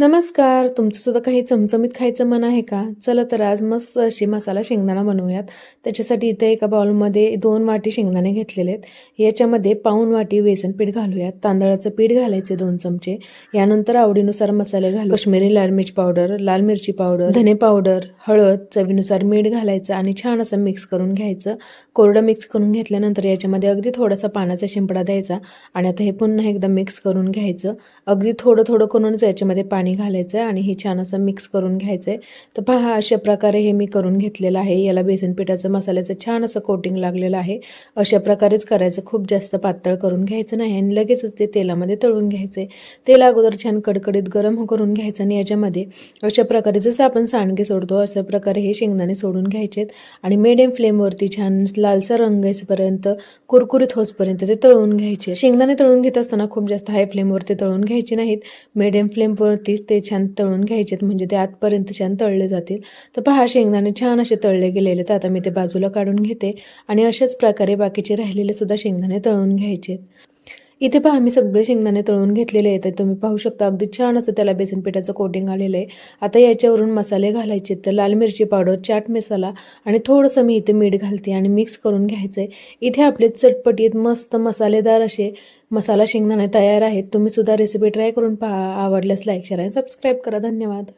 नमस्कार तुमचं सुद्धा काही चमचमीत खायचं मन आहे का? चला तर आज मस्त अशी मसाला शेंगदाणा बनवूयात. त्याच्यासाठी इथे एका बाउलमध्ये दोन वाटी शेंगदाणे घेतलेले आहेत. याच्यामध्ये पाऊन वाटी बेसन पीठ घालूयात. तांदळाचं पीठ घालायचे दोन चमचे. यानंतर आवडीनुसार मसाले घालू. कश्मीरी लाल मिरची पावडर लाल मिरची पावडर धने पावडर हळद चवीनुसार मीठ घालायचं आणि छान असं मिक्स करून घ्यायचं. कोरडं मिक्स करून घेतल्यानंतर याच्यामध्ये अगदी थोडासा पाण्याचा शिंपडा द्यायचा आणि आता हे पुन्हा एकदा मिक्स करून घ्यायचं. अगदी थोडं थोडं करूनच याच्यामध्ये पाणी घालायचं आहे आणि हे छान असं मिक्स करून घ्यायचं आहे तर पहा अशा प्रकारे हे मी करून घेतलेलं आहे. याला बेसन पिठाचं मसाल्याचं छान असं कोटिंग लागलेलं आहे. अशा प्रकारेच करायचं. खूप जास्त पातळ करून घ्यायचं नाही आणि लगेचच ते तेलामध्ये तळून घ्यायचे तेल अगोदर छान कडकडीत गरम करून घ्यायचं आणि याच्यामध्ये अशा प्रकारे जसं आपण सांडगे सोडतो अशा प्रकारे हे शेंगदाणे सोडून घ्यायचेत. आणि मिडियम फ्लेमवरती छान लालसा रंग येईपर्यंत कुरकुरीत होसपर्यंत ते तळून घ्यायचे. शेंगदाणे तळून घेत असताना खूप जास्त हाय फ्लेमवरती तळून घ्यायचे नाहीत. मिडियम ते छान तळून घ्यायचेत म्हणजे ते आतपर्यंत छान तळले जातील. तर पहा शेंगदाणे छान असे तळले गेलेले तर आता मी ते बाजूला काढून घेते आणि अशाच प्रकारे बाकीचे राहिलेले सुद्धा शेंगदाणे तळून घ्यायचेत. इथे पहा मी सगळे शेंगदाणे तळून घेतलेले आहेत. तुम्ही पाहू शकता अगदी छान असं त्याला बेसन पिठाचं कोटिंग आलेलं आहे. आता याच्यावरून मसाले घालायचे तर लाल मिरची पावडर चाट मसाला आणि थोडंसं मी इथे मीठ घालते आणि मिक्स करून घ्यायचं आहे इथे आपले चटपटीत मस्त मसालेदार असे मसाला शेंगदाणे तयार आहेत. तुम्ही सुद्धा रेसिपी ट्राय करून पहा. आवडल्यास लाईक शेअर आणि सबस्क्राईब करा. धन्यवाद.